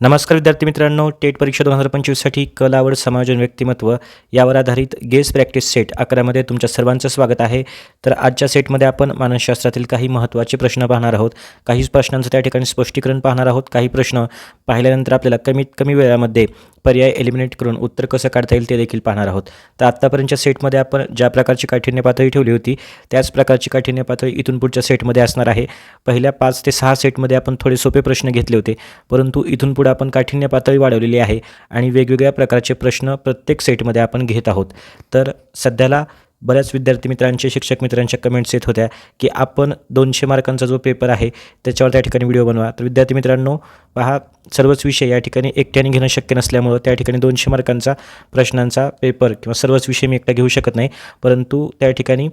नमस्कार विद्यार्थी मित्रांनो टेट परीक्षा दोन हजार पंचवीससाठी कल आवड समायोजन व्यक्तिमत्व यावर आधारित गेस प्रॅक्टिस सेट अकरामध्ये तुमच्या सर्वांचं स्वागत आहे. तर आजच्या सेटमध्ये आपण मानसशास्त्रातील काही महत्त्वाचे प्रश्न पाहणार आहोत. काही प्रश्नांचं त्या ठिकाणी स्पष्टीकरण पाहणार आहोत. काही प्रश्न पाहिल्यानंतर आपल्याला कमीत कमी वेळामध्ये पर्याय एलिमिनेट करून उत्तर कसं काढता येईल ते देखील पाहणार आहोत. तर आत्तापर्यंतच्या सेटमध्ये आपण ज्या प्रकारची काठिण्य पातळी ठेवली होती त्याच प्रकारची काठिण्य पातळी इथून पुढच्या सेटमध्ये असणार आहे. पहिल्या पाच ते सहा सेटमध्ये आपण थोडे सोपे प्रश्न घेतले होते परंतु इथून पुढे आपण काठिण्य पातळी वाढवलेली आहे आणि वेगवेगळ्या प्रकारचे प्रश्न प्रत्येक सेटमध्ये आपण घेत आहोत. तर सध्याला बऱ्याच विद्यार्थी मित्रांचे शिक्षक मित्रांच्या कमेंट्स येत होत्या की आपण दोनशे मार्कांचा जो पेपर आहे त्याच्यावर त्या ठिकाणी व्हिडिओ बनवा. तर विद्यार्थी मित्रांनो पहा सर्वच विषय या ठिकाणी एकट्याने घेणं शक्य नसल्यामुळं त्या ठिकाणी दोनशे मार्कांचा प्रश्नांचा पेपर किंवा सर्वच विषय मी एकटा घेऊ शकत नाही. परंतु त्या ठिकाणी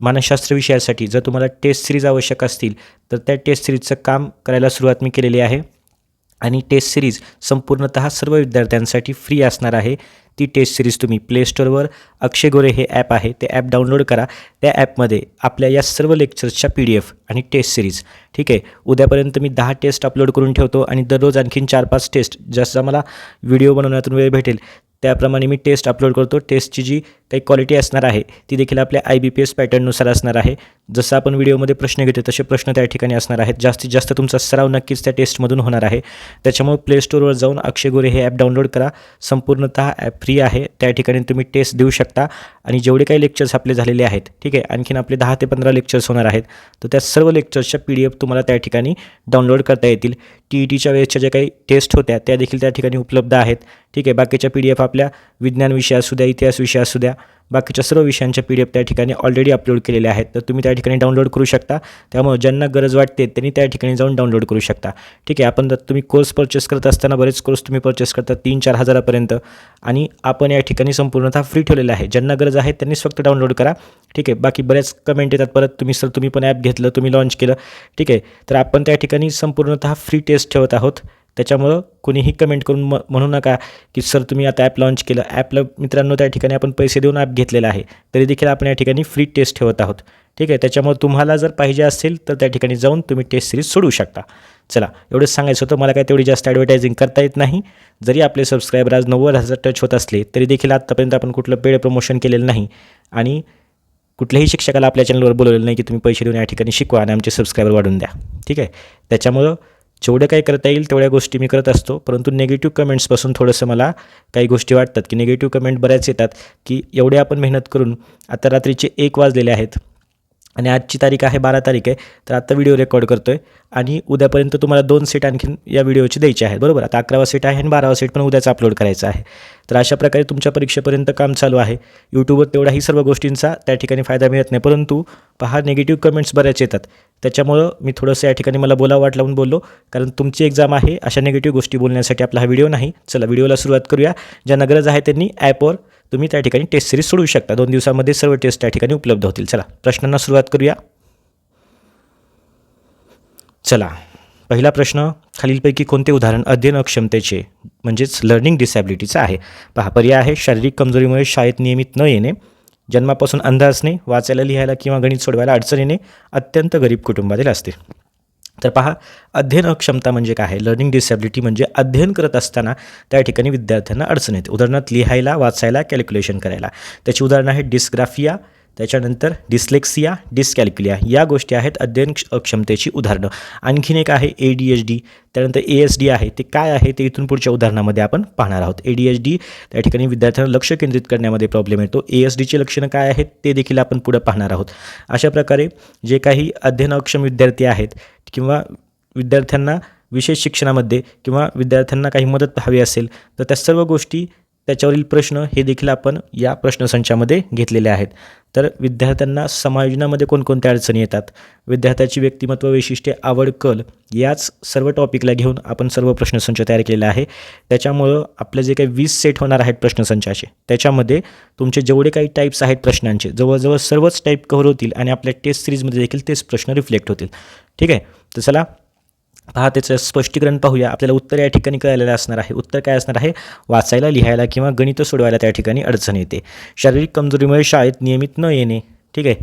मानसशास्त्र विषयासाठी जर तुम्हाला टेस्ट सिरीज आवश्यक असतील तर त्या टेस्ट सिरीजचं काम करायला सुरुवात मी केलेली आहे. आणि टेस्ट सिरीज संपूर्णतः सर्व विद्यार्थ्यांसाठी फ्री असणार आहे. ती टेस्ट सिरीज तुम्ही प्ले स्टोअरवर अक्षय गोरे हे ॲप आहे ते ॲप डाउनलोड करा. त्या ॲपमध्ये आपल्या या सर्व लेक्चर्सच्या पी डी एफ आणि टेस्ट सिरीज ठीक आहे? उद्यापर्यंत मी दहा टेस्ट अपलोड करून ठेवतो आणि दररोज आणखीन चार पाच टेस्ट जसा मला व्हिडिओ बनवण्यातून वेळ भेटेल त्याप्रमाणे मी टेस्ट अपलोड करतो. टेस्टची जी काही क्वालिटी असणार आहे ती देखील आपल्या आय बी पी एस पॅटर्ननुसार असणार आहे. जसं आपण व्हिडिओमध्ये प्रश्न घेतो तसे प्रश्न त्या ठिकाणी असणार आहेत. जास्तीत जास्त तुमचा सराव नक्कीच त्या टेस्टमधून होणार आहे. त्याच्यामुळे प्ले स्टोअरवर जाऊन अक्षय गोरे हे ॲप डाउनलोड करा. संपूर्णतः ॲप फ्री आहे. त्या ठिकाणी तुम्ही टेस्ट देऊ शकता. आणि जेवढे काही लेक्चर्स आपले झालेले आहेत ठीक आहे आणखीन आपले दहा ते पंधरा लेक्चर्स होणार आहेत. तर त्या सर्व लेक्चर्सच्या पी डी एफ तुम्हाला त्या ठिकाणी डाउनलोड करता येतील. टी ई टीच्या वेळेसच्या ज्या काही टेस्ट होत्या त्या देखील त्या ठिकाणी उपलब्ध आहेत. ठीक आहे बाकीच्या पी डी एफ आपल्या विज्ञान विषय असू द्या इतिहास विषय असू द्या. बाकीच्या सर्व विषयांच्या पी डी एफ त्या ठिकाणी ऑलरेडी अपलोड केलेले आहेत. तर तुम्ही त्या ठिकाणी डाउनलोड करू शकता. त्यामुळे ज्यांना गरज वाटते त्यांनी त्या ठिकाणी जाऊन डाउनलोड करू शकता. ठीक आहे आपण जर तुम्ही कोर्स परचेस करत असताना बरेच कोर्स तुम्ही परचेस करता तीन चार हजारापर्यंत. आणि आपण या ठिकाणी संपूर्णतः फ्री ठेवलेलं आहे. ज्यांना गरज आहे त्यांनीच फक्त डाउनलोड करा. ठीक आहे बाकी बऱ्याच कमेंट येतात परत. तुम्ही सर तुम्ही पण ॲप घेतलं तुम्ही लॉन्च केलं. ठीक आहे तर आपण त्या ठिकाणी संपूर्णतः फ्री टेस्ट ठेवत आहोत. त्याच्यामुळं कुणीही कमेंट करून म म्हणू नका की सर तुम्ही आता ॲप लॉन्च केलं. ॲपला मित्रांनो त्या ठिकाणी आपण पैसे देऊन ॲप घेतलेलं आहे. तरी देखील आपण या ठिकाणी फ्री टेस्ट ठेवत आहोत. ठीक आहे? त्याच्यामुळे तुम्हाला जर पाहिजे असेल तर त्या ठिकाणी जाऊन तुम्ही टेस्ट सिरीज सोडू शकता. चला एवढंच सांगायचं होतं. मला काय तेवढी जास्त ॲडव्हर्टायझिंग करता येत नाही. जरी आपले सबस्क्रायबर आज नव्वद हजार टच होत असले तरी देखील आत्तापर्यंत आपण कुठलं पेड प्रमोशन केलेलं नाही. आणि कुठल्याही शिक्षकाला आपल्या चॅनलवर बोलवलेलं नाही की तुम्ही पैसे देऊन या ठिकाणी शिकवा आणि आमचे सबस्क्रायबर वाढून द्या. ठीक आहे? त्याच्यामुळं जेवढं काही करता येईल तेवढ्या गोष्टी मी करत असतो. परंतु निगेटिव्ह कमेंट्सपासून थोडंसं मला काही गोष्टी वाटतात की निगेटिव्ह कमेंट बऱ्याच येतात की एवढे आपण मेहनत करून आता रात्रीचे एक वाजलेले आहेत. आणि आजची तारीख आहे बारा तारीख आहे तर आत्ता व्हिडिओ रेकॉर्ड करतो आहे आणि उद्यापर्यंत तुम्हाला दोन सीट आणखीन या व्हिडिओची द्यायचे आहेत बरोबर? आता अकरावा सीट आहे आणि बारावा सीट पण उद्याचा अपलोड करायचा आहे. तर अशा प्रकारे तुमच्या परीक्षेपर्यंत काम चालू आहे. यूट्यूबवर तेवढ्याही सर्व गोष्टींचा त्या ठिकाणी फायदा मिळत नाही परंतु पहा निगेटिव्ह कमेंट्स बऱ्याच येतात. त्याच्यामुळं मी थोडंसं या ठिकाणी मला बोलावं वाट लावून बोललो कारण तुमची एक्झाम आहे अशा निगेटिव्ह गोष्टी बोलण्यासाठी आपला हा व्हिडिओ नाही. चला व्हिडिओला सुरुवात करूया. ज्यांना गरज आहे त्यांनी ॲपवर तुम्ही त्या ठिकाणी टेस्ट सिरीज सोडू शकता. दोन दिवसामध्ये सर्व टेस्ट त्या ठिकाणी उपलब्ध होतील. चला प्रश्नांना सुरुवात करूया. चला पहिला प्रश्न खालीलपैकी कोणते उदाहरण अध्ययन अक्षमतेचे म्हणजेच लर्निंग डिसॅबिलिटीचं आहे? पहा पर्याय आहे शारीरिक कमजोरीमुळे शाळेत नियमित न येणे जन्मापासून अंध असणे वाचायला लिहायला किंवा गणित सोडवायला अडचण येणे अत्यंत गरीब कुटुंबातील असते. तर पहा अध्ययन अक्षमता म्हणजे काय आहे? लर्निंग डिसॅबिलिटी म्हणजे अध्ययन करत असताना त्या ठिकाणी विद्यार्थ्यांना अडचण येते. उदाहरणार्थ लिहायला वाचायला कॅल्क्युलेशन करायला. त्याची उदाहरणं आहे डिस्ग्राफिया त्याच्यानंतर डिस्लेक्सिया डिस्कॅल्क्युलिया या गोष्टी आहेत अध्ययन अक्षमतेची उदाहरणं. आणखीन एक आहे ए डी एच डी त्यानंतर ए एस डी आहे. ते काय आहे ते इथून पुढच्या उदाहरणामध्ये आपण पाहणार आहोत. ए डी एच डी त्या ठिकाणी विद्यार्थ्यांना लक्ष केंद्रित करण्यामध्ये प्रॉब्लेम येतो. ए एस डीची लक्षणं काय आहेत ते देखील आपण पुढं पाहणार आहोत. अशा प्रकारे जे काही अध्ययन अक्षम विद्यार्थी आहेत किंवा विद्यार्थ्यांना विशेष शिक्षणामध्ये किंवा विद्यार्थ्यांना काही मदत हवी असेल तर त्या सर्व गोष्टी त्याच्यावरील प्रश्न हे देखील आपण या प्रश्नसंचामध्ये घेतलेले आहेत. तर विद्यार्थ्यांना समायोजनामध्ये कोणकोणत्या अडचणी येतात? विद्यार्थ्याची व्यक्तिमत्व वैशिष्ट्ये आवड कल याच सर्व टॉपिकला घेऊन आपण सर्व प्रश्नसंच तयार केलेला आहे. त्याच्यामुळं आपले जे काही वीस सेट होणार आहेत प्रश्नसंचाचे त्याच्यामध्ये तुमचे जेवढे काही टाईप्स आहेत प्रश्नांचे जवळजवळ सर्वच टाईप कव्हर होतील आणि आपल्या टेस्ट सिरीजमध्ये देखील तेच प्रश्न रिफ्लेक्ट होतील. ठीक आहे? तर चला पहा त्याचं स्पष्टीकरण पाहूया. आपल्याला उत्तर या ठिकाणी कळलेलं असणार आहे. उत्तर काय असणार आहे? वाचायला लिहायला किंवा गणित सोडवायला त्या ठिकाणी अडचण येते. शारीरिक कमजोरीमुळे शाळेत नियमित न येणे ठीक आहे?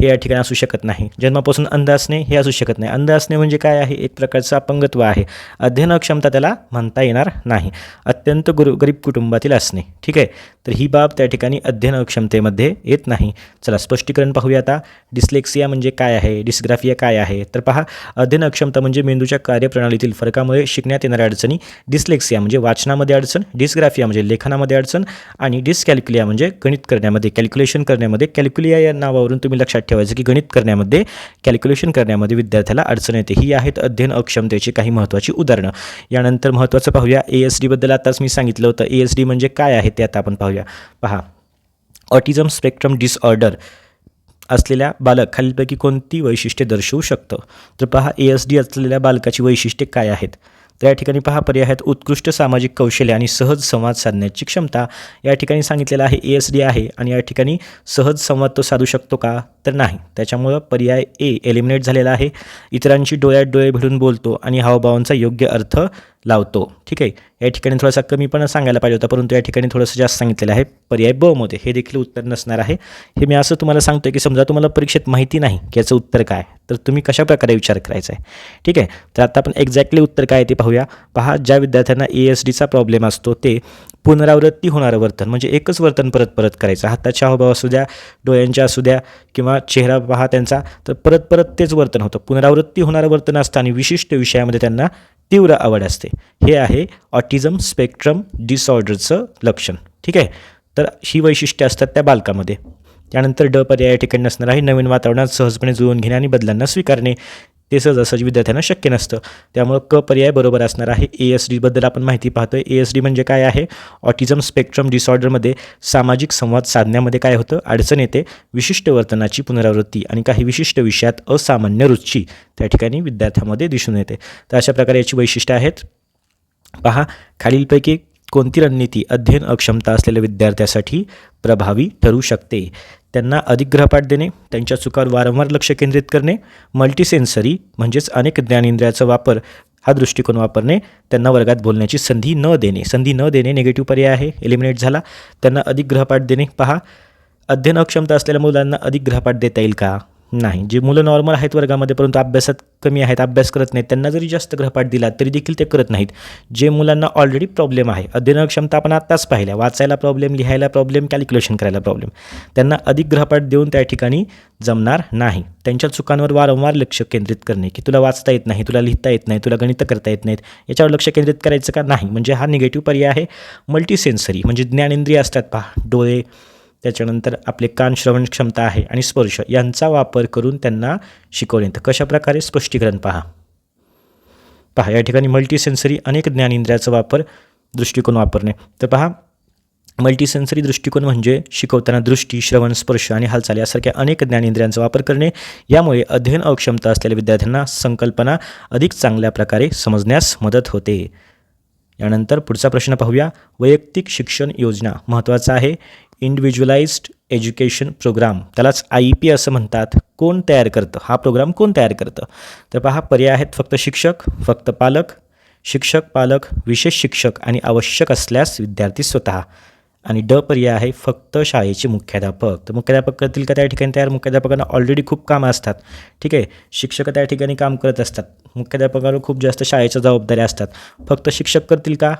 हे या ठिकाणी असू शकत नाही. जन्मापासून अंध असणे हे असू शकत नाही. अंध असणे म्हणजे काय आहे? एक प्रकारचं अपंगत्व आहे. अध्ययन अक्षमता त्याला म्हणता येणार नाही. अत्यंत गुरु गरीब कुटुंबातील असणे ठीक आहे? तर ही बाब त्या ठिकाणी अध्ययन अक्षमतेमध्ये येत नाही. चला स्पष्टीकरण पाहूया आता. डिस्लेक्सिया म्हणजे काय आहे? डिस्ग्राफिया काय आहे? तर पहा अध्ययन अक्षमता म्हणजे मेंदूच्या कार्यप्रणालीतील फरकामुळे शिकण्यात येणाऱ्या अडचणी. डिस्लेक्सिया म्हणजे वाचनामध्ये अडचण डिस्ग्राफिया म्हणजे लेखनामध्ये अडचण आणि डिस्कॅल्क्युलिया म्हणजे गणित करण्यामध्ये कॅल्क्युलेशन करण्यामध्ये. कॅल्क्युलिया या नावावरून तुम्ही लक्षात ठेवायचं की गणित करण्यामध्ये कॅल्क्युलेशन करण्यामध्ये विद्यार्थ्याला अडचण येते. ही आहेत अध्ययन अक्षमतेची काही महत्त्वाची उदाहरणं. यानंतर महत्त्वाचं पाहूया. ए एस डीबद्दल आताच मी सांगितलं होतं. ए एस डी म्हणजे काय आहे ते आता आपण पाहूया. पहा. ऑटिझम स्पेक्ट्रम डिसऑर्डर असलेल्या बालक खालीलपैकी कोणती वैशिष्ट्ये दर्शवू शकतं? तर पहा ए एस डी असलेल्या बालकाची वैशिष्ट्ये काय आहेत? तर या ठिकाणी पहा पर्याय आहेत उत्कृष्ट सामाजिक कौशल्य आणि सहज संवाद साधण्याची क्षमता. या ठिकाणी सांगितलेलं आहे ए एस डी आहे आणि या ठिकाणी सहज संवाद तो साधू शकतो का? तर नाही. त्याच्यामुळं पर्याय ए एलिमिनेट झालेला आहे. इतरांची डोळ्यात डोळे भिडून बोलतो आणि हावभावांचा योग्य अर्थ लावतो. ठीक आहे? या ठिकाणी थोडासा कमीपणा सांगायला पाहिजे होता परंतु या ठिकाणी थोडंसं जास्त सांगितलेलं आहे. पर्याय ब मध्ये हे देखील उत्तर नसणार आहे. हे मी असं तुम्हाला सांगतो की समजा तुम्हाला परीक्षेत माहिती नाही की याचं उत्तर काय तर तुम्ही कशाप्रकारे विचार करायचा आहे? ठीक आहे? तर आता आपण एक्झॅक्टली उत्तर काय ते पाहूया. पहा ज्या विद्यार्थ्यांना ए एस डीचा प्रॉब्लेम असतो ते पुनरावृत्ती होणारं वर्तन म्हणजे एकच वर्तन परत परत करायचं. हाताच्या हावभाव असू द्या डोळ्यांच्या असू द्या किंवा चेहरा पहा त्यांचा तर परत परत तेच वर्तन होतं. पुनरावृत्ती होणारं वर्तन असतं आणि विशिष्ट विषयामध्ये त्यांना तीव्र आवड असते. हे आहे ऑटिझम स्पेक्ट्रम डिसऑर्डरचं लक्षण. ठीक आहे? तर ही वैशिष्ट्ये असतात त्या बालकामध्ये. त्यानंतर ड पर्याय ठिकाणी नसणार आहे नवीन वातावरणात सहजपणे जुळवून घेणे आणि बदलांना स्वीकारणे. ते सहजासहजी विद्यार्थ्यांना शक्य नसतं. त्यामुळं क पर्याय बरोबर असणार आहे. ए एस डीबद्दल आपण माहिती पाहतोय. ए एस डी म्हणजे काय आहे? ऑटिझम स्पेक्ट्रम डिसऑर्डरमध्ये सामाजिक संवाद साधण्यामध्ये काय होतं? अडचण येते. विशिष्ट वर्तनाची पुनरावृत्ती आणि काही विशिष्ट विषयात असामान्य रुची त्या ठिकाणी विद्यार्थ्यामध्ये दिसून येते. तर अशा प्रकारे याची वैशिष्ट्ये आहेत. पहा. खालीलपैकी कोणती रणनीती अध्ययन अक्षमता असलेल्या विद्यार्थ्यासाठी प्रभावी ठरू शकते? त्यांना अधिक ग्रहपाठ देणे त्यांच्या चुकावर वारंवार लक्ष केंद्रित करणे मल्टीसेन्सरी म्हणजेच अनेक ज्ञानेंद्रियाचा वापर हा दृष्टिकोन वापरणे त्यांना वर्गात बोलण्याची संधी न देणे. संधी न देणे निगेटिव्ह पर्याय आहे. एलिमिनेट झाला. त्यांना अधिक ग्रहपाठ देणे. पहा अध्ययन अक्षमता असलेल्या मुलांना अधिक ग्रहपाठ देता येईल का? नाही. जे मुलं नॉर्मल आहेत वर्गामध्ये परंतु अभ्यासात कमी आहेत अभ्यास करत नाहीत त्यांना जरी जास्त ग्रहपाठ दिला तरी देखील ते करत नाहीत. जे मुलांना ऑलरेडी प्रॉब्लेम आहे अध्ययन क्षमता आपण आत्ताच पाहिल्या. वाचायला प्रॉब्लेम लिहायला प्रॉब्लेम कॅल्क्युलेशन करायला प्रॉब्लेम त्यांना अधिक ग्रहपाठ देऊन त्या ठिकाणी जमणार नाही. त्यांच्या चुकांवर वारंवार लक्ष केंद्रित करणे की तुला वाचता येत नाही तुला लिहिता येत नाही तुला गणित करता येत नाहीत याच्यावर लक्ष केंद्रित करायचं का? नाही. म्हणजे हा निगेटिव्ह पर्याय आहे. मल्टीसेन्सरी म्हणजे ज्ञानेंद्रिय असतात पहा. डोळे त्याच्यानंतर आपले कान श्रवण क्षमता आहे आणि स्पर्श यांचा वापर करून त्यांना शिकवले. तर कशाप्रकारे स्पष्टीकरण पहा. पहा या ठिकाणी मल्टीसेन्सरी अनेक ज्ञानेंद्रियाचा वापर दृष्टिकोन वापरणे. तर पहा मल्टीसेन्सरी दृष्टिकोन म्हणजे शिकवताना दृष्टी श्रवण स्पर्श आणि हालचाल यासारख्या अनेक ज्ञानेंद्रियांचा वापर करणे. यामुळे अध्ययन अक्षमता असलेल्या विद्यार्थ्यांना संकल्पना अधिक चांगल्या प्रकारे समजण्यास मदत होते. यानंतर पुढचा प्रश्न पाहूया. वैयक्तिक शिक्षण योजना महत्त्वाचा आहे. इंडिव्हिज्युअलाइज्ड एज्युकेशन प्रोग्राम त्यालाच आय पी असं म्हणतात. कोण तयार करतं? हा प्रोग्राम कोण तयार करतं? तर पहा पर्याय आहेत फक्त शिक्षक फक्त पालक शिक्षक पालक विशेष शिक्षक आणि आवश्यक असल्यास विद्यार्थी स्वतः. आणि ड पर्याय आहे फक्त शाळेचे मुख्याध्यापक. तर मुख्याध्यापक करतील का त्या ठिकाणी तयार? मुख्याध्यापकांना ऑलरेडी खूप कामं असतात. ठीक आहे? शिक्षक त्या ठिकाणी काम करत असतात. मुख्याध्यापकावर खूप जास्त शाळेच्या जबाबदाऱ्या असतात. फक्त शिक्षक करतील का?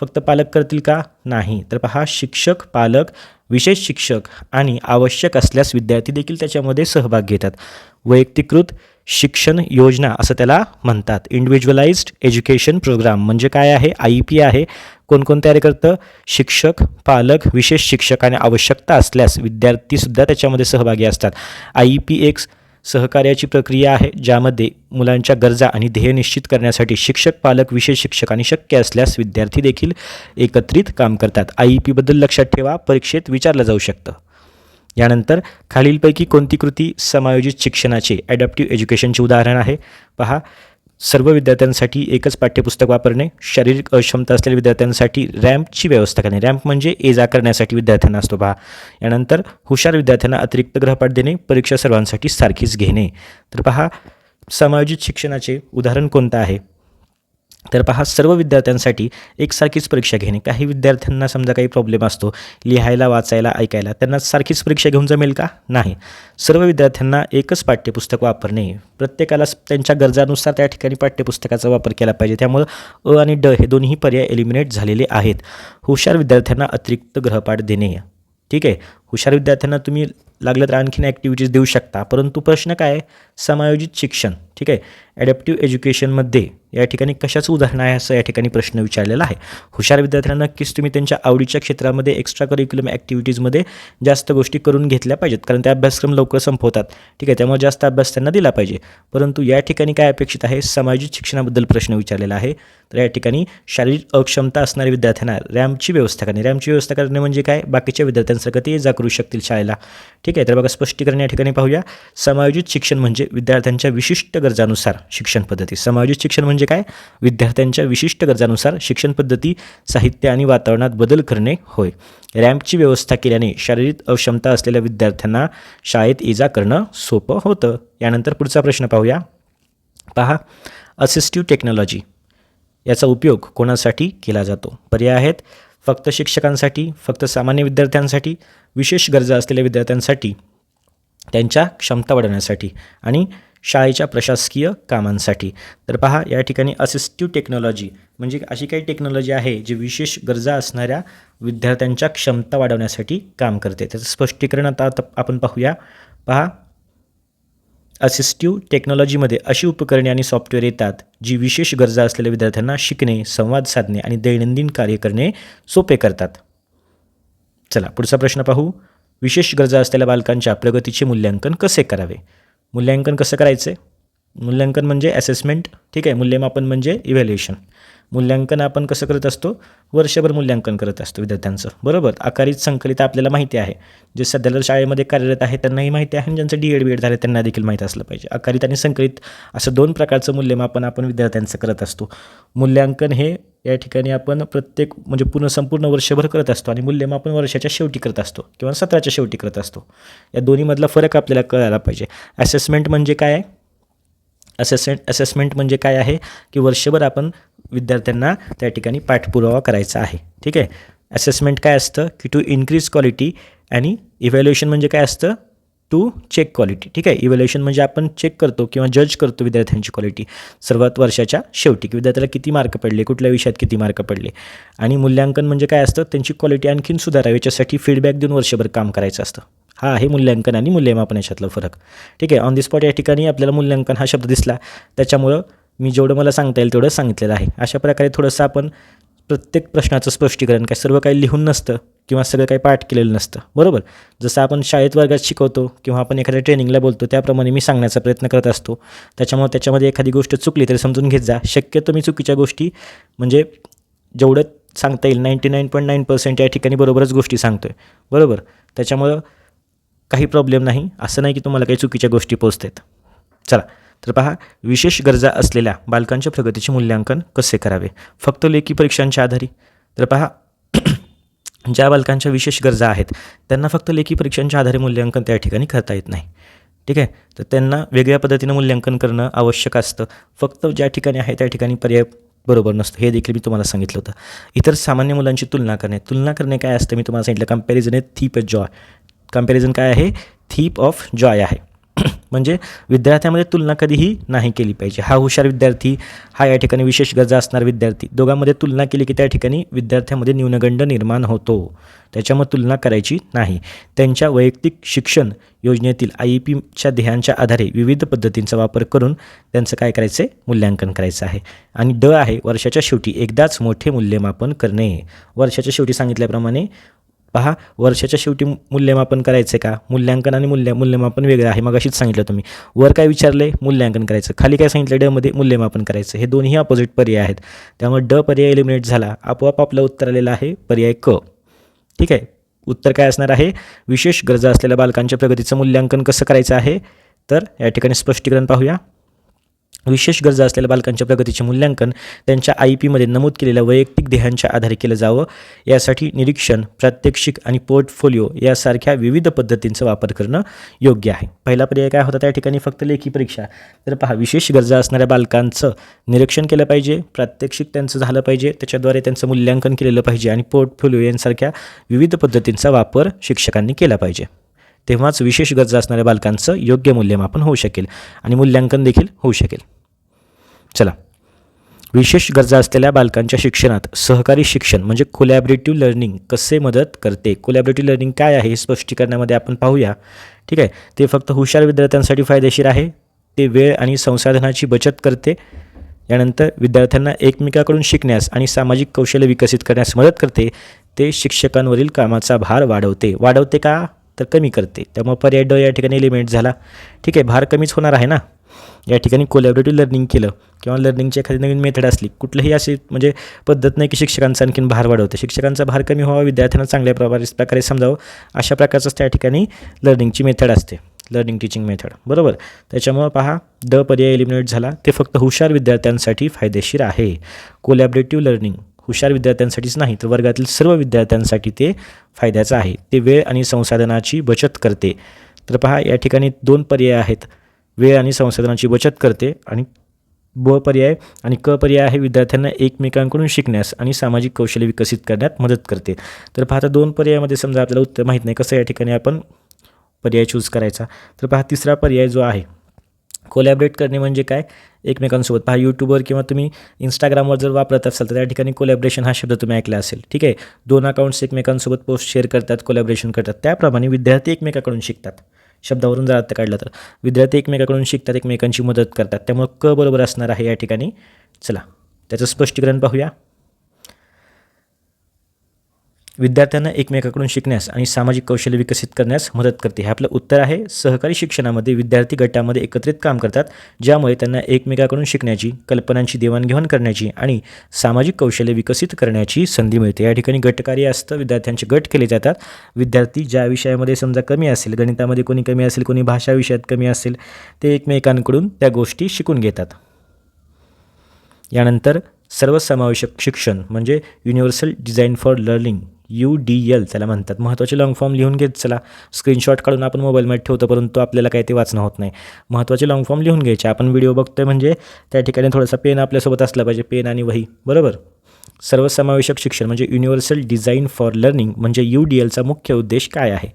फक्त पालक करतील का? नाही. तर पहा शिक्षक पालक विशेष शिक्षक आणि आवश्यक असल्यास विद्यार्थी देखील त्याच्यामध्ये सहभाग घेतात. वैयक्तिकृत शिक्षण योजना असं त्याला म्हणतात. इंडिव्हिज्युअलाइज्ड एज्युकेशन प्रोग्राम म्हणजे काय आहे? आय पी आहे. कोणकोण तयारी करतं शिक्षक पालक विशेष शिक्षक आणि आवश्यकता असल्यास विद्यार्थीसुद्धा त्याच्यामध्ये सहभागी असतात. आय पी एक्स सहकार्याची प्रक्रिया आहे ज्यामध्ये मुलांच्या गरजा आणि ध्येय निश्चित करण्यासाठी शिक्षक पालक विशेष शिक्षक आणि शक्य असल्यास विद्यार्थी देखील एकत्रित काम करतात. आय ई पीबद्दल लक्षात ठेवा परीक्षेत विचारलं जाऊ शकतं. यानंतर खालीलपैकी कोणती कृती समायोजित शिक्षणाचे ॲडॅप्टिव्ह एज्युकेशनचे उदाहरण आहे? पहा सर्व विद्यार्थ्यांसाठी एकच पाठ्यपुस्तक वापरणे शारीरिक अक्षमता असलेल्या विद्यार्थ्यांसाठी रॅम्पची व्यवस्था करणे. रॅम्प म्हणजे ये जा करण्यासाठी विद्यार्थ्यांना असतो पहा यानंतर हुशार विद्यार्थ्यांना अतिरिक्त ग्रहपाठ देणे परीक्षा सर्वांसाठी सारखीच घेणे. तर पहा समायोजित शिक्षणाचे उदाहरण कोणतं आहे? तर पहा सर्व विद्यार्थ्यांसाठी एकसारखीच परीक्षा घेणे. काही विद्यार्थ्यांना समजा काही प्रॉब्लेम असतो लिहायला वाचायला ऐकायला त्यांना सारखीच परीक्षा घेऊन जमेल का? नाही. सर्व विद्यार्थ्यांना एकच पाठ्यपुस्तक वापरणे. प्रत्येकाला त्यांच्या गरजानुसार त्या ठिकाणी पाठ्यपुस्तकाचा वापर केला पाहिजे. त्यामुळं अ आणि ड हे दोन्ही पर्याय एलिमिनेट झालेले आहेत. हुशार विद्यार्थ्यांना अतिरिक्त ग्रहपाठ देणे. ठीक आहे? हुशार विद्यार्थ्यांना तुम्ही लागलं तर आणखीन ॲक्टिव्हिटीज देऊ शकता. परंतु प्रश्न काय आहे? समायोजित शिक्षण ठीक आहे? ॲडॅप्टिव्ह एज्युकेशनमध्ये या ठिकाणी कशाचं उदाहरण आहे असं या ठिकाणी प्रश्न विचारलेला आहे. हुशार विद्यार्थ्यांना नक्कीच तुम्ही त्यांच्या आवडीच्या क्षेत्रामध्ये एक्स्ट्रा करिक्युलम ॲक्टिव्हिटीजमध्ये जास्त गोष्टी करून घेतल्या पाहिजेत. कारण ते अभ्यासक्रम लवकर संपवतात ठीक आहे? त्यामुळे जास्त अभ्यास त्यांना दिला पाहिजे. परंतु या ठिकाणी काय अपेक्षित आहे? समायोजित शिक्षणाबद्दल प्रश्न विचारलेला आहे. तर या ठिकाणी शारीरिक अक्षमता असणाऱ्या विद्यार्थ्यांना रॅमची व्यवस्था करणे. रॅमची व्यवस्था करणे म्हणजे काय? बाकीच्या विद्यार्थ्यांसारखं ते जा करू शकतील शाळेला. ठीक आहे तर बघा स्पष्टीकरण या ठिकाणी पाहूया. समायोजित शिक्षण म्हणजे विद्यार्थ्यांच्या विशिष्ट गरजानुसार शिक्षण पद्धती. समायोजित शिक्षण म्हणजे काय? विद्यार्थ्यांच्या विशिष्ट गरजानुसार शिक्षण पद्धती साहित्य आणि वातावरणात बदल करणे होय. रॅम्पची व्यवस्था केल्याने शारीरिक अक्षमता असलेल्या विद्यार्थ्यांना शाळेत ये जा करणं सोपं होतं. यानंतर पुढचा प्रश्न पाहूया. पहा असिस्टिव्ह टेक्नॉलॉजी याचा उपयोग कोणासाठी केला जातो? पर्याय आहेत. फक्त शिक्षकांसाठी फक्त सामान्य विद्यार्थ्यांसाठी विशेष गरजा असलेल्या विद्यार्थ्यांसाठी त्यांच्या क्षमता वाढवण्यासाठी आणि शाळेच्या प्रशासकीय कामांसाठी. तर पहा या ठिकाणी असिस्टिव्ह टेक्नॉलॉजी म्हणजे अशी काही टेक्नॉलॉजी आहे जी विशेष गरजा असणाऱ्या विद्यार्थ्यांच्या क्षमता वाढवण्यासाठी काम करते. त्याचं स्पष्टीकरण आता आता आपण पाहूया. पहा असिस्टिव्ह टेक्नॉलॉजीमध्ये अशी उपकरणे आणि सॉफ्टवेअर येतात जी विशेष गरजा असलेल्या विद्यार्थ्यांना शिकणे संवाद साधणे आणि दैनंदिन कार्य करणे सोपे करतात. चला पुढचा प्रश्न पाहू. विशेष गरजा असलेल्या बालकांच्या प्रगतीचे मूल्यांकन कसे करावे? मूल्यांकन कसं करायचे? मूल्यांकन म्हणजे असेसमेंट ठीक आहे? मूल्यमापन म्हणजे इव्हॅल्युएशन मूल्यांकन आपण कसं करत असतो? वर्षभर मूल्यांकन करत असतो विद्यार्थ्यांचं. बरोबर? आकारित संकलित आपल्याला माहिती आहे. जे सध्याला शाळेमध्ये कार्यरत आहे त्यांनाही माहिती आहे आणि ज्यांचं डी एड बी एड झालं त्यांना देखील माहीत असलं पाहिजे. आकारित आणि संकलित असं दोन प्रकारचं मूल्यमापन आपण विद्यार्थ्यांचं करत असतो. मूल्यांकन हे या ठिकाणी आपण प्रत्येक म्हणजे पूर्ण संपूर्ण वर्षभर करत असतो आणि मूल्यमापन वर्षाच्या शेवटी करत असतो किंवा सत्राच्या शेवटी करत असतो. या दोन्हीमधला फरक आपल्याला कळायला पाहिजे. असेसमेंट म्हणजे काय? आहे असेसमेंट असेसमेंट म्हणजे काय आहे? की वर्षभर आपण विद्यार्थ्यांना त्या ठिकाणी पाठपुरावा करायचा आहे. ठीक आहे? असेसमेंट काय असतं? की टू इन्क्रीज क्वालिटी आणि इव्हॅल्युएशन म्हणजे काय असतं? टू चेक क्वालिटी ठीक आहे? इव्हॅल्युएशन म्हणजे आपण चेक करतो किंवा जज करतो विद्यार्थ्यांची क्वालिटी सर्वात वर्षाच्या शेवटी की विद्यार्थ्याला किती मार्क पडले कुठल्या विषयात किती मार्क पडले? आणि मूल्यांकन म्हणजे काय असतं? त्यांची क्वालिटी आणखीन सुधारावी याच्यासाठी फीडबॅक देऊन वर्षभर काम करायचं असतं. हा आहे मूल्यांकन आणि मूल्यमापन याच्यातला फरक. ठीक आहे? ऑन दी स्पॉट या ठिकाणी आपल्याला मूल्यांकन हा शब्द दिसला. त्याच्यामुळं मी जेवढं मला सांगता येईल तेवढं सांगितलेलं आहे. अशा प्रकारे थोडंसं आपण प्रत्येक प्रश्नाचं स्पष्टीकरण काय सर्व काही लिहून नसतं किंवा सगळं काही पाठ केलेलं नसतं. बरोबर? जसं आपण शाळेत वर्गात शिकवतो किंवा आपण एखाद्या ट्रेनिंगला बोलतो त्याप्रमाणे मी सांगण्याचा प्रयत्न करत असतो. त्याच्यामुळे त्याच्यामध्ये एखादी गोष्ट चुकली तरी समजून घेत जा. शक्यतो मी चुकीच्या गोष्टी म्हणजे जेवढं सांगता येईल ninety nine point nine percent या ठिकाणी बरोबरच गोष्टी सांगतो आहे बरोबर? त्याच्यामुळं काही प्रॉब्लेम नाही. असं नाही की तुम्हाला काही चुकीच्या गोष्टी पोचतात चला. तर पहा विशेष गरजा असलेल्या बालकांच्या प्रगतीचे मूल्यांकन कसे करावे? फक्त लेखी परीक्षांच्या आधारे. तर पहा ज्या बालकांच्या विशेष गरजा आहेत त्यांना फक्त लेखी परीक्षांच्या आधारे मूल्यांकन त्या ठिकाणी करता येत नाही. ठीक आहे? तर त्यांना वेगळ्या पद्धतीनं मूल्यांकन करणं आवश्यक असतं. फक्त ज्या ठिकाणी आहे त्या ठिकाणी पर्याय बरोबर नसतं. हे देखील मी तुम्हाला सांगितलं होतं. इतर सामान्य मुलांची तुलना करणे. तुलना करणे काय असतं? मी तुम्हाला सांगितलं कंपॅरिझन आहे थीप जॉय कंपॅरिझन काय आहे? थीप ऑफ जॉय आहे. म्हणजे विद्यार्थ्यामध्ये तुलना कधीही नाही केली पाहिजे. हा हुशार विद्यार्थी हा या ठिकाणी विशेष गरजा असणारा विद्यार्थी दोघांमध्ये तुलना केली की त्या ठिकाणी विद्यार्थ्यामध्ये न्यूनगंड निर्माण होतो. त्याच्यामुळे तुलना करायची नाही. त्यांच्या वैयक्तिक शिक्षण योजनेतील आय ई पीच्या ध्येयांच्या आधारे विविध पद्धतींचा वापर करून त्यांचं काय करायचं आहे मूल्यांकन करायचं आहे. आणि ड आहे वर्षाच्या शेवटी एकदाच मोठे मूल्यमापन करणे. वर्षाच्या शेवटी सांगितल्याप्रमाणे पहा वर्षाच्या शेवटी मूल्यमापन करायचं आहे का? मूल्यांकन आणि मूल्य मूल्यमापन वेगळं आहे मग अशीच सांगितलं तुम्ही. वर काय विचारलं आहे मूल्यांकन करायचं. खाली काय सांगितलं डमध्ये मूल्यमापन करायचं. हे दोन्ही अपोजिट पर्याय आहेत. त्यामुळे ड पर्याय एलिमिनेट झाला. आपोआप आपलं उत्तर आलेलं आहे पर्याय क. ठीक आहे? उत्तर काय असणार आहे? विशेष गरजा असलेल्या बालकांच्या प्रगतीचं मूल्यांकन कसं करायचं आहे? तर या ठिकाणी स्पष्टीकरण पाहूया. विशेष गरजा असलेल्या बालकांच्या प्रगतीचे मूल्यांकन त्यांच्या आय पीमध्ये नमूद केलेल्या वैयक्तिक ध्येयांच्या आधारे केलं जावं. यासाठी निरीक्षण प्रात्यक्षिक आणि पोर्टफोलिओ यासारख्या विविध पद्धतींचा वापर करणं योग्य आहे. पहिला पर्याय काय होता? त्या ठिकाणी फक्त लेखी परीक्षा. तर पहा विशेष गरजा असणाऱ्या बालकांचं निरीक्षण केलं पाहिजे प्रात्यक्षिक त्यांचं झालं पाहिजे त्याच्याद्वारे त्यांचं मूल्यांकन केलेलं पाहिजे आणि पोर्टफोलिओ यांसारख्या विविध पद्धतींचा वापर शिक्षकांनी केला पाहिजे. तेव्हाच विशेष गरजा असणाऱ्या बालकांचं योग्य मूल्यमापन होऊ शकेल आणि मूल्यांकन देखील होऊ शकेल. चला. विशेष गरजा असलेल्या बालकांच्या शिक्षणात सहकारी शिक्षण म्हणजे कोलॅबरेटिव्ह लर्निंग कसे मदत करते? कोलॅबरेटिव्ह लर्निंग काय आहे हे स्पष्टीकरणामध्ये आपण पाहूया. ठीक आहे? ते फक्त हुशार विद्यार्थ्यांसाठी फायदेशीर आहे. ते वेळ आणि संसाधनाची बचत करते. यानंतर विद्यार्थ्यांना एकमेकाकडून शिकण्यास आणि सामाजिक कौशल्य विकसित करण्यास मदत करते. ते शिक्षकांवरील कामाचा भार वाढवते. वाढवते का? तर कमी करते. त्यामुळे पर्याय ड या ठिकाणी एलिमेंट झाला. ठीक आहे भार कमीच होणार आहे ना? या ठिकाणी कोलॅबरेटिव्ह लर्निंग केलं किंवा लर्निंगची एखादी नवीन मेथड असली कुठलीही अशी म्हणजे पद्धत नाही की शिक्षकांचा आणखीन भार वाढवते. शिक्षकांचा भार कमी व्हावा विद्यार्थ्यांना चांगल्या प्रकारे प्रकारे समजावं अशा प्रकारचंच त्या ठिकाणी लर्निंगची मेथड असते. लर्निंग टीचिंग मेथड बरोबर? त्याच्यामुळं पहा ड पर्याय एलिमिनेट झाला. ते फक्त हुशार विद्यार्थ्यांसाठी फायदेशीर आहे. कोलॅबरेटिव्ह लर्निंग हुशार विद्यार्थ्यांसाठीच नाही तर वर्गातील सर्व विद्यार्थ्यांसाठी ते फायद्याचं आहे. ते वेळ आणि संसाधनाची बचत करते. तर पहा या ठिकाणी दोन पर्याय आहेत. वेळ आणि संसाधनाची बचत करते आणि ब पर्याय आणि क पर्याय आहे विद्यार्थ्यांना एकमेकांकडून शिकण्यास आणि सामाजिक कौशल्य विकसित करण्यात मदत करते. तर पाहता दोन पर्यायामध्ये समजा आपल्याला उत्तर माहीत नाही कसं या ठिकाणी आपण पर्याय चूज करायचा? तर पहा तिसरा पर्याय जो आहे कोलॅबरेट करणे म्हणजे काय? एकमेकांसोबत. पहा यूट्यूबवर किंवा तुम्ही इंस्टाग्रामवर जर वापरत असाल तर त्या ठिकाणी कोलॅबरेशन हा शब्द तुम्ही ऐकला असेल. ठीक आहे? दोन अकाउंट्स एकमेकांसोबत पोस्ट शेअर करतात कोलॅबरेशन करतात. त्याप्रमाणे विद्यार्थी एकमेकाकडून शिकतात. शब्दावरून जर अर्थ काढला तर. विद्यार्थी एकमेकाकडून शिकतात एकमेकांची मदत करतात. त्यामुळं क बरोबर असणार आहे या ठिकाणी? चला त्याचं स्पष्टीकरण पाहूया. विद्यार्थ्यांना एकमेकाकडून शिकण्यास आणि सामाजिक कौशल्य विकसित करण्यास मदत करते. हे आपलं उत्तर आहे. सहकारी शिक्षणामध्ये विद्यार्थी गटामध्ये एकत्रित काम करतात ज्यामुळे त्यांना एकमेकाकडून शिकण्याची कल्पनांची देवाणघेवाण करण्याची आणि सामाजिक कौशल्य विकसित करण्याची संधी मिळते. या ठिकाणी गटकार्य असतं. विद्यार्थ्यांचे गट केले जातात. विद्यार्थी ज्या विषयामध्ये समजा कमी असेल गणितामध्ये कोणी कमी असेल कोणी भाषा विषयात कमी असेल ते एकमेकांकडून त्या गोष्टी शिकून घेतात. यानंतर सर्वसमावेशक शिक्षण म्हणजे universal design for learning U D L त्याला म्हणतात. महत्त्वाचे लॉंग फॉर्म लिहून घेत चला. स्क्रीनशॉट काढून आपण मोबाईलमध्ये ठेवतो परंतु आपल्याला काही ते वाचणं होत नाही. महत्त्वाचे लॉंग फॉर्म लिहून घ्यायचे. आपण व्हिडिओ बघतोय म्हणजे त्या ठिकाणी थोडासा पेन आपल्यासोबत असला पाहिजे. पेन आणि वही. बरोबर? सर्वसमावेशक शिक्षण म्हणजे युनिव्हर्सल डिझाईन फॉर लर्निंग म्हणजे यू डी एलचा मुख्य उद्देश काय आहे?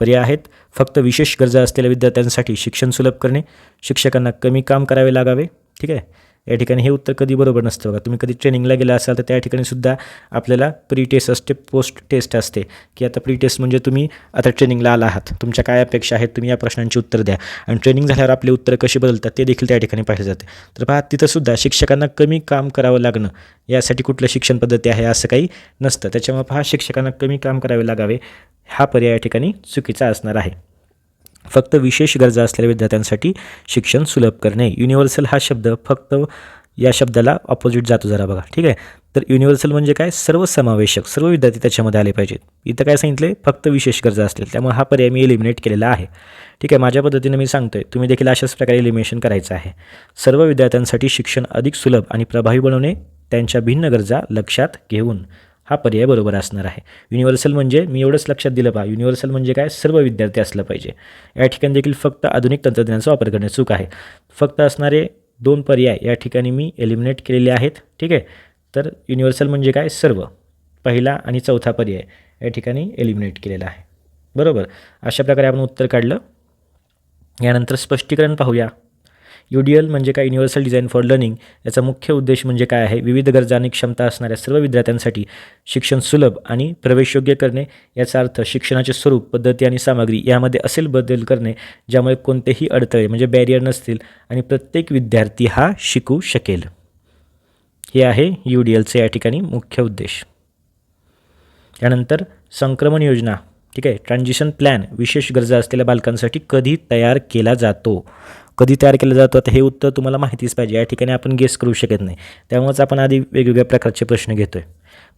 पर्याय आहेत. फक्त विशेष गरजा असलेल्या विद्यार्थ्यांसाठी शिक्षण सुलभ करणे. शिक्षकांना कमी काम करावे लागावे. ठीक आहे? या ठिकाणी हे उत्तर कधी बरोबर नसतं बघा. तुम्ही कधी ट्रेनिंगला गेला असाल तर त्या ठिकाणी सुद्धा आपल्याला प्री टेस्ट असते पोस्ट टेस्ट असते. की आता प्री टेस्ट म्हणजे तुम्ही आता ट्रेनिंगला आला आहात. तुमच्या काय अपेक्षा आहेत तुम्ही या प्रश्नांची उत्तर द्या. आणि ट्रेनिंग झाल्यावर आपले उत्तर कशी बदलतात ते देखील त्या ठिकाणी पाहिलं जाते. तर पहा तिथंसुद्धा शिक्षकांना कमी काम करावं लागणं यासाठी कुठलं शिक्षण पद्धती आहे असं काही नसतं. त्याच्यामुळे पहा शिक्षकांना कमी काम करावे लागावे हा पर्याय या ठिकाणी चुकीचा असणार आहे. फक्त विशेष गरजा असलेल्या विद्यार्थ्यांसाठी शिक्षण सुलभ करणे. युनिव्हर्सल हा शब्द फक्त या शब्दाला ऑपोजिट जातो जरा बघा. ठीक आहे? तर युनिव्हर्सल म्हणजे काय? सर्वसमावेशक सर्व विद्यार्थी त्याच्यामध्ये आले पाहिजेत. इथं काय सांगितले फक्त विशेष गरजा असतील. त्यामुळे हा पर्याय मी एलिमिनेट केलेला आहे. ठीक आहे? माझ्या पद्धतीने मी सांगतो आहे तुम्ही देखील अशाच प्रकारे एलिमिनेशन करायचं आहे. सर्व विद्यार्थ्यांसाठी शिक्षण अधिक सुलभ आणि प्रभावी बनवणे त्यांच्या भिन्न गरजा लक्षात घेऊन. हा पर्याय बरोबर असणार आहे. युनिव्हर्सल म्हणजे मी एवढंच लक्षात दिलं पहा. युनिव्हर्सल म्हणजे काय? सर्व विद्यार्थी असलं पाहिजे. या ठिकाणी देखील फक्त आधुनिक तंत्रज्ञानाचा वापर करणे चूक आहे. फक्त असणारे दोन पर्याय या ठिकाणी मी एलिमिनेट केलेले आहेत. ठीक आहे? तर युनिव्हर्सल म्हणजे काय? सर्व. पहिला आणि चौथा पर्याय या ठिकाणी एलिमिनेट केलेला आहे. बरोबर? अशा प्रकारे आपण उत्तर काढलं. यानंतर स्पष्टीकरण पाहूया. यू डी एल म्हणजे काय? युनिव्हर्सल डिझाईन फॉर लर्निंग याचा मुख्य उद्देश म्हणजे काय आहे? विविध गरजा आणि क्षमता असणाऱ्या सर्व विद्यार्थ्यांसाठी शिक्षण सुलभ आणि प्रवेशयोग्य करणे याचा अर्थ शिक्षणाचे स्वरूप पद्धती आणि सामग्री यामध्ये असेल बदल करणे ज्यामुळे कोणतेही अडथळे म्हणजे बॅरियर नसतील आणि प्रत्येक विद्यार्थी हा शिकू शकेल. हे आहे यू डी एलचे या ठिकाणी मुख्य उद्देश. त्यानंतर संक्रमण योजना. ठीक आहे? ट्रान्झिशन प्लॅन विशेष गरजा असलेल्या बालकांसाठी कधी तयार केला जातो? कधी तयार केलं जातो आता हे उत्तर तुम्हाला माहितीच पाहिजे. या ठिकाणी आपण गेस करू शकत नाही. त्यामुळेच आपण आधी वेगवेगळ्या प्रकारचे प्रश्न घेतो आहे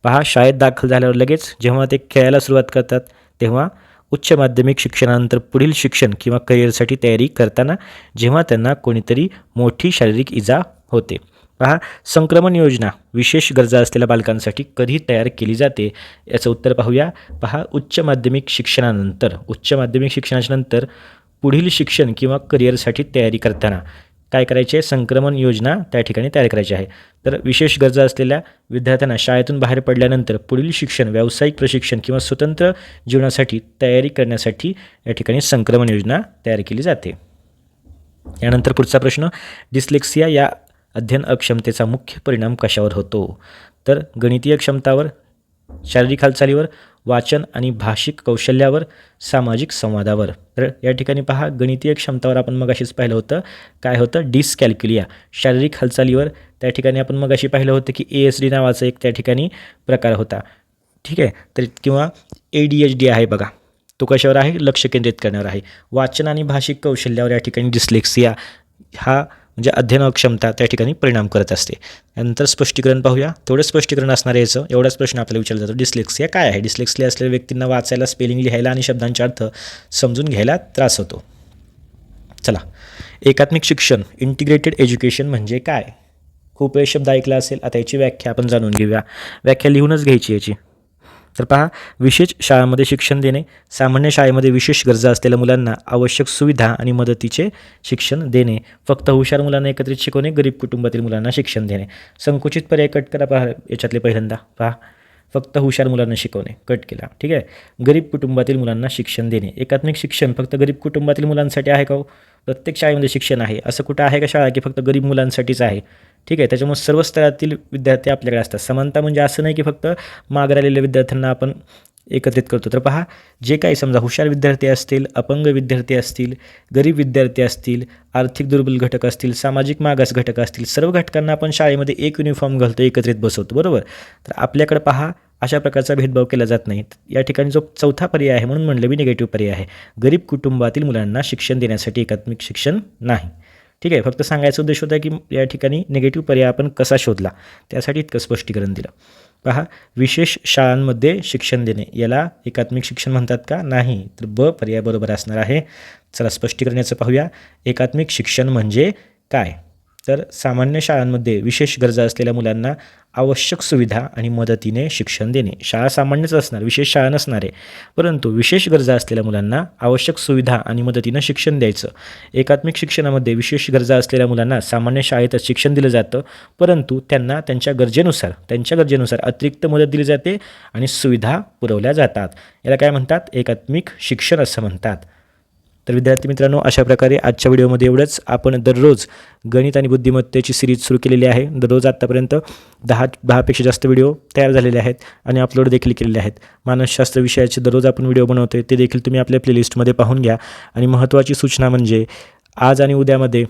पहा शाळेत दाखल झाल्यावर लगेच जेव्हा ते खेळायला सुरुवात करतात तेव्हा उच्च माध्यमिक शिक्षणानंतर पुढील शिक्षण किंवा करिअरसाठी तयारी करताना जेव्हा त्यांना कोणीतरी मोठी शारीरिक इजा होते. पहा संक्रमण योजना विशेष गरजा असलेल्या बालकांसाठी कधी तयार केली जाते? याचं उत्तर पाहूया. पहा उच्च माध्यमिक शिक्षणानंतर उच्च माध्यमिक शिक्षणाच्या नंतर पुढील शिक्षण किंवा करिअरसाठी तयारी करताना काय करायचे? संक्रमण योजना त्या ठिकाणी तयार करायची आहे. तर विशेष गरजा असलेल्या विद्यार्थ्यांना शाळेतून बाहेर पडल्यानंतर पुढील शिक्षण व्यावसायिक प्रशिक्षण किंवा स्वतंत्र जीवनासाठी तयारी करण्यासाठी या ठिकाणी संक्रमण योजना तयार केली जाते. यानंतर पुढचा प्रश्न डिस्लेक्सिया या अध्ययन अक्षमतेचा मुख्य परिणाम कशावर होतो? तर गणितीय क्षमतावर शारीरिक हालचालीवर वाचन आणि भाषिक कौशल्यावर सामाजिक संवादावर. तर या ठिकाणी पहा गणितीय क्षमतावर आपण मग अशीच पाहिलं होतं. काय होतं? डिसकॅल्क्युलिया. शारीरिक हालचालीवर त्या ठिकाणी आपण मग अशी पाहिलं होतं की ए एस डी नावाचा एक त्या ठिकाणी प्रकार होता. ठीक आहे? तर किंवा ए डी एच डी आहे बघा. तो कशावर आहे? लक्ष केंद्रित करण्यावर आहे. वाचन आणि भाषिक कौशल्यावर या ठिकाणी डिस्लेक्सिया. हा म्हणजे अध्ययन अक्षमता त्या ठिकाणी परिणाम करत असते. त्यानंतर स्पष्टीकरण पाहूया. तेवढं स्पष्टीकरण असणार याचं एवढाच प्रश्न आपल्याला विचारला जातो. डिस्लेक्सिया काय आहे? डिस्लेक्सिया असलेल्या व्यक्तींना वाचायला स्पेलिंग लिहायला आणि शब्दांचा अर्थ समजून घ्यायला त्रास होतो. चला. एकात्मिक शिक्षण इंटिग्रेटेड एज्युकेशन म्हणजे काय? खूप वेळ शब्द ऐकला असेल. आता याची व्याख्या आपण जाणून घेऊया. व्याख्या लिहूनच घ्यायची याची. तर पहा विशेष शाळांमध्ये शिक्षण देणे सामान्य शाळेमध्ये विशेष गरजा असलेल्या मुलांना आवश्यक सुविधा आणि मदतीचे शिक्षण देणे फक्त हुशार मुलांना एकत्रित शिकवणे गरीब कुटुंबातील मुलांना शिक्षण देणे. संकुचित पर्याय कट करा पहा याच्यातले पहिल्यांदा. पहा फक्त हुशार मुलांना शिकवणे कट केला. ठीक आहे? गरीब कुटुंबातील मुलांना शिक्षण देणे. एकात्मिक शिक्षण फक्त गरीब कुटुंबातील मुलांसाठी आहे का हो? प्रत्येक शाळेमध्ये शिक्षण आहे. असं कुठं आहे का शाळा की फक्त गरीब मुलांसाठीच आहे? ठीक आहे त्याच्यामुळे सर्व स्तरातील विद्यार्थी आपल्याकडे असतात. समानता म्हणजे असं नाही की फक्त मागे राहिलेल्या विद्यार्थ्यांना आपण एकत्रित करतो. तर पहा जे काही समजा हुशार विद्यार्थी असतील अपंग विद्यार्थी असतील गरीब विद्यार्थी असतील आर्थिक दुर्बल घटक असतील सामाजिक मागास घटक असतील सर्व घटकांना आपण शाळेमध्ये एक युनिफॉर्म घालतो एकत्रित बसवतो. बरोबर? तर आपल्याकडे पहा अशा प्रकारचा भेदभाव केला जात नाही. या ठिकाणी जो चौथा पर्याय आहे म्हणून म्हणलं मी निगेटिव्ह पर्याय आहे. गरीब कुटुंबातील मुलांना शिक्षण देण्यासाठी एकात्मिक शिक्षण नाही. ठीक आहे फक्त सांगायचा उद्देश होता की या ठिकाणी निगेटिव्ह पर्याय आपण कसा शोधला? त्यासाठी इतकं स्पष्टीकरण दिलं. पहा विशेष शाळांमध्ये शिक्षण देणे याला एकात्मिक शिक्षण म्हणतात का? नाही. तर ब पर्याय बरोबर असणार आहे. चला स्पष्टीकरणाचं पाहूया. एकात्मिक शिक्षण म्हणजे काय? तर सामान्य शाळांमध्ये विशेष गरजा असलेल्या मुलांना आवश्यक सुविधा आणि मदतीने शिक्षण देणे. शाळा सामान्यच असणार विशेष शाळा नसणार. आहे परंतु विशेष गरजा असलेल्या मुलांना आवश्यक सुविधा आणि मदतीनं शिक्षण द्यायचं. एकात्मिक शिक्षणामध्ये विशेष गरजा असलेल्या मुलांना सामान्य शाळेतच शिक्षण दिलं जातं. परंतु त्यांना त्यांच्या गरजेनुसार त्यांच्या गरजेनुसार अतिरिक्त मदत दिली जाते आणि सुविधा पुरवल्या जातात. याला काय म्हणतात? एकात्मिक शिक्षण असं म्हणतात. तर विद्यार्थी मित्रांनो अशा प्रकारे आजच्या व्हिडिओमध्ये एवढंच. आपण दररोज गणित आणि बुद्धिमत्तेची सिरीज सुरू केलेली आहे. दररोज आत्तापर्यंत दहा दहापेक्षा जास्त व्हिडिओ तयार झालेले आहेत आणि अपलोड देखील केलेले आहेत. मानसशास्त्र विषयाचे दररोज आपण व्हिडिओ बनवतो ते देखील तुम्ही आपल्या प्लेलिस्टमध्ये पाहून घ्या. आणि महत्त्वाची सूचना म्हणजे आज आणि उद्यामध्ये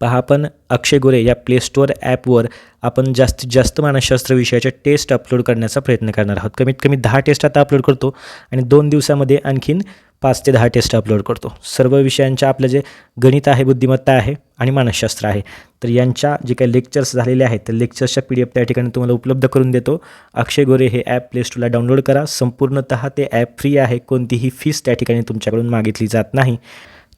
पहा आपण अक्षय गोरे या प्ले स्टोअर ॲपवर आपण जास्तीत जास्त मानसशास्त्र विषयाच्या टेस्ट अपलोड करण्याचा प्रयत्न करणार आहोत. कमीत कमी दहा टेस्ट आता अपलोड करतो आणि दोन दिवसामध्ये आणखीन पाच ते दहा टेस्ट अपलोड करतो. सर्व विषयांच्या आपलं जे गणित आहे बुद्धिमत्ता आहे आणि मानसशास्त्र आहे. तर यांच्या जे काही लेक्चर्स झालेले आहेत तर लेक्चर्सच्या पी डी एफ त्या ठिकाणी तुम्हाला उपलब्ध करून देतो. अक्षय गोरे हे ॲप प्ले स्टोरला डाउनलोड करा. संपूर्णतः ते ॲप फ्री आहे. कोणतीही फीस त्या ठिकाणी तुमच्याकडून मागितली जात नाही.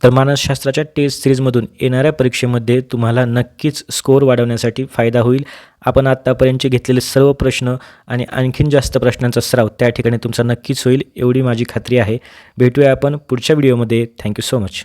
तर मानसशास्त्राच्या टेस्ट सिरीजमधून येणाऱ्या परीक्षेमध्ये तुम्हाला नक्कीच स्कोअर वाढवण्यासाठी फायदा होईल. आपण आत्तापर्यंतचे घेतलेले सर्व प्रश्न आणि आणखीन जास्त प्रश्नांचा सराव त्या ठिकाणी तुमचा नक्कीच होईल एवढी माझी खात्री आहे. भेटूया आपण पुढच्या व्हिडिओमध्ये. Thank you so much.